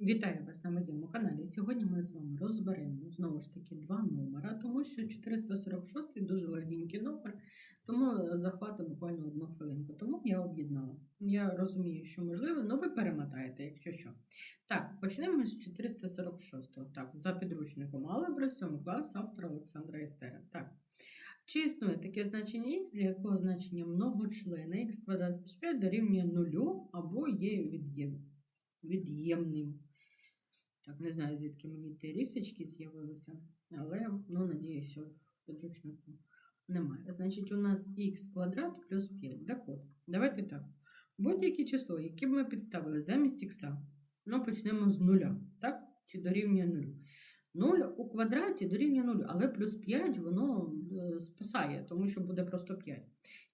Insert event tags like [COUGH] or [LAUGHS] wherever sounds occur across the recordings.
Вітаю вас на моєму каналі. Сьогодні ми з вами розберемо знову ж таки два номера, тому що 446 дуже легенький номер, тому е, захватить буквально одну хвилинку. Тому я об'єднала. Я розумію, що можливо, але ви перемотаєте, якщо що. Так, почнемо з 446. Так, за підручником Алебра, 7 клас, автор Олександра Істера. Так. Чи існує таке значення х, для якого значення многочлена х квадрат плюс 5 дорівнює нулю або є від'єм- від'ємним? Так, не знаю, звідки мені ті рісочки з'явилися, але ну, надіюся, що в немає. Значить, у нас х квадрат плюс 5. Так от, давайте так. Будь-яке число, яке б ми підставили замість х, ну почнемо з нуля, так? Чи дорівнює нулю. 0 у квадраті дорівнює 0, але плюс 5 воно е, спасає, тому що буде просто 5.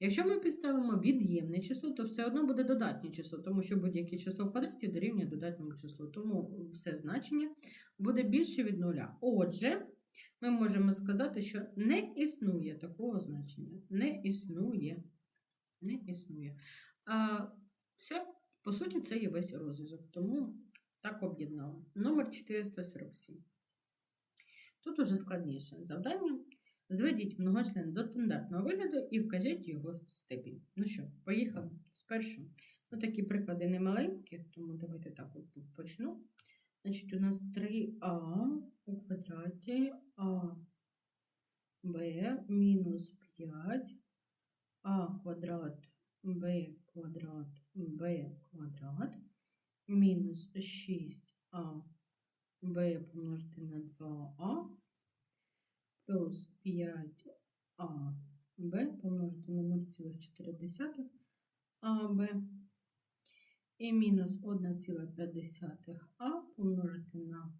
Якщо ми підставимо від'ємне число, то все одно буде додатнє число, тому що будь-яке число в квадраті дорівнює додатньому числу. Тому все значення буде більше від нуля. Отже, ми можемо сказати, що не існує такого значення. Не існує. Не існує. А, все, по суті, це є весь розв'язок. Тому так об'єднали. Номер 447. Тут уже складніше завдання. Зведіть многочлен до стандартного вигляду і вкажіть його степінь. Ну що, поїхали спершу. Ну, такі приклади не маленькі, тому давайте так от тут почну. Значить, у нас 3а у квадраті а b мінус 5 а квадрат b квадрат b квадрат мінус 6а b помножити на 2а плюс 5а b помножити на 0,4 АБ і мінус 1,5а помножити на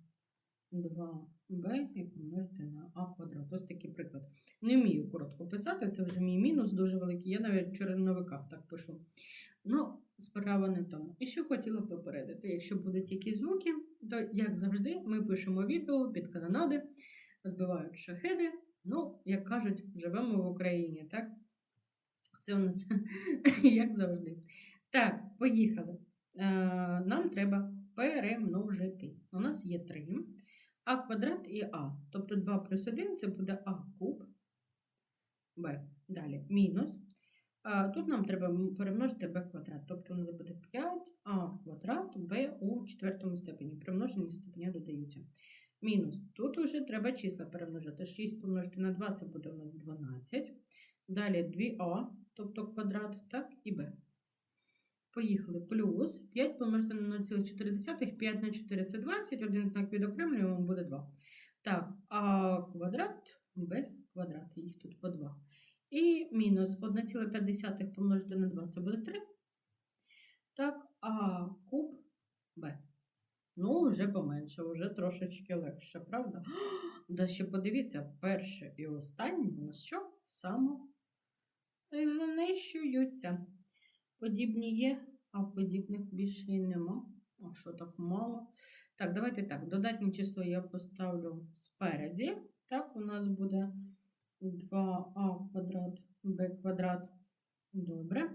2b і помножити на а квадрат. Ось такий приклад. Не вмію коротко писати, це вже мій мінус дуже великий. Я навіть в черновиках так пишу. Ну, справа не в тому. І що хотіла попередити, якщо будуть якісь звуки, то, як завжди, ми пишемо відео під канонади, збивають шахеди. Ну, як кажуть, живемо в Україні, так? Це у нас [LAUGHS] як завжди. Так, поїхали. Е, Нам треба перемножити. У нас є 3 а квадрат і а. Тобто 2 плюс 1 це буде а куб Б. Далі мінус. А, Тут нам треба перемножити b квадрат. Тобто у нас буде 5а квадрат b у четвертому степені. Примножені степеня додаються. Мінус. Тут уже треба числа перемножити. 6 помножити на 2 це буде у нас 12. Далі 2а, тобто квадрат, так, і b. Поїхали. Плюс 5 помножити на 0,4, 5 на 4 це 20, один знак відокремлюємо, буде 2. Так, а квадрат, b квадрат, їх тут по 2. І мінус 1,5 помножити на 2 це буде 3. Так, а куб b. Ну, вже поменше, вже трошечки легше, правда? [GASPS] Да ще подивіться, перше і останнє у нас що? Само знищуються. Подібні є, а подібних більше і нема. А що так мало? Так, давайте так. Додатнє число я поставлю спереді. Так, у нас буде 2а квадрат, b квадрат. Добре.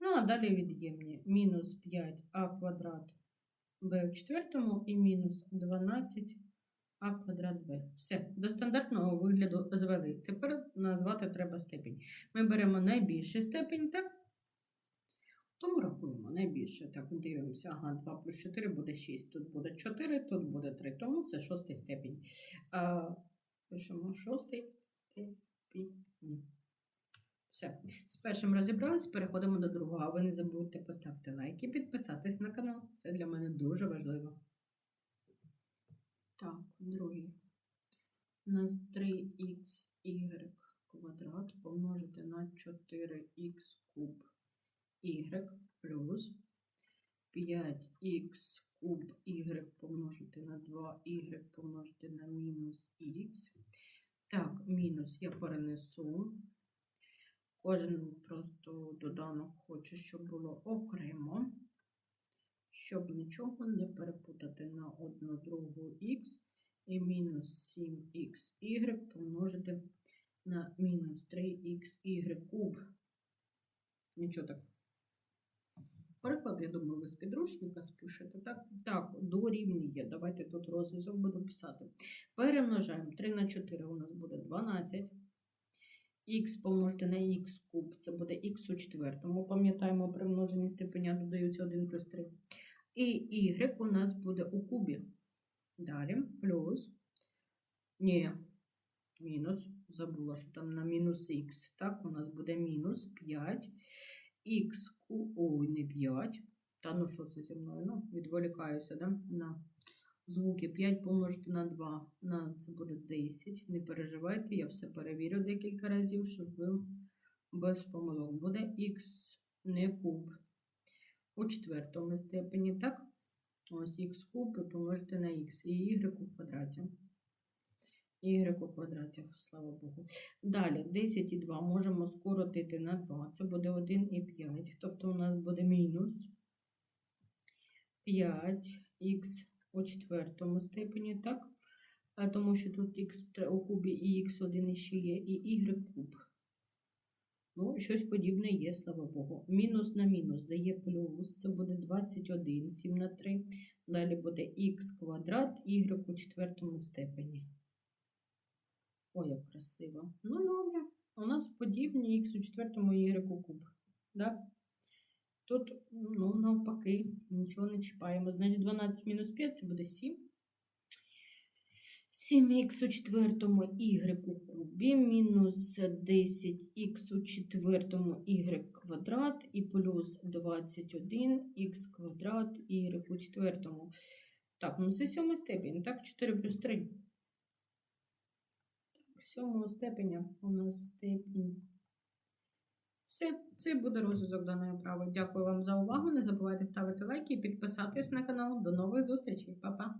Ну, а далі від'ємні. Мінус 5а квадрат b в четвертому і мінус 12 а квадрат b. Все, до стандартного вигляду звели. Тепер назвати треба степінь. Ми беремо найбільший степінь, так? Тому рахуємо найбільше. Так, дивимося. Ага, 2 плюс 4 буде 6. Тут буде 4, тут буде 3. Тому це шостий степінь. А, Пишемо шостий степінь. Все. З першим розібрались, переходимо до другого. А ви не забудьте поставити лайк і підписатись на канал. Це для мене дуже важливо. Так, другий. У нас 3х квадрат помножити на 4х куб y плюс 5х куб y помножити на 2y помножити на мінус х. Так, мінус я перенесу. Кожен просто доданок хочу, щоб було окремо, щоб нічого не перепутати на одну другу х і мінус 7х помножити на мінус 3х куб. Нічого так. Приклад, я думаю, ви з підручника спишете. Так, так дорівнює. Давайте тут розв'язок буду писати. Перемножаємо 3 на 4 у нас буде 12. Х помножити на х куб, це буде х у четвертому. Пам'ятаємо, при множенні степеня додаються 1 плюс 3. І y у нас буде у кубі. Далі плюс. Ні, мінус. Забула, що там на мінус х. Так, у нас буде мінус 5. Х. Ой, не 5. Та ну що це зі мною? Ну, відволікаюся, да? На звуки 5 помножити на 2. На це буде 10. Не переживайте, я все перевірю декілька разів, щоб ви без помилок. Буде х не куб. У четвертому степені, так? Ось х куб і помножити на х. І y у квадраті. У квадраті, слава Богу. Далі 10 і 2 можемо скоротити на 2. Це буде 1 і 5. Тобто у нас буде мінус 5х у четвертому степені, так? А Тому що тут х у кубі і х1 ще є, і y куб. Ну, щось подібне є, слава Богу. Мінус на мінус дає плюс. Це буде 21, 7 на 3. Далі буде х квадрат, y у четвертому степені. Ой, як красиво. Ну, добре. У нас подібні х у четвертому і y у куб. Да? Тут, ну, навпаки, нічого не чіпаємо. Значить, 12 мінус 5 це буде 7. 7х у четвертому y у кубі, мінус 10х у четвертому y квадрат і плюс 21х квадрат y у четвертому. Так, ну це сьомий степень, так? 4 плюс 3. Сьомого степеня у нас степінь. Все, це буде розв'язок даної вправи. Дякую вам за увагу. Не забувайте ставити лайки і підписатись на канал. До нових зустрічей, Па-па!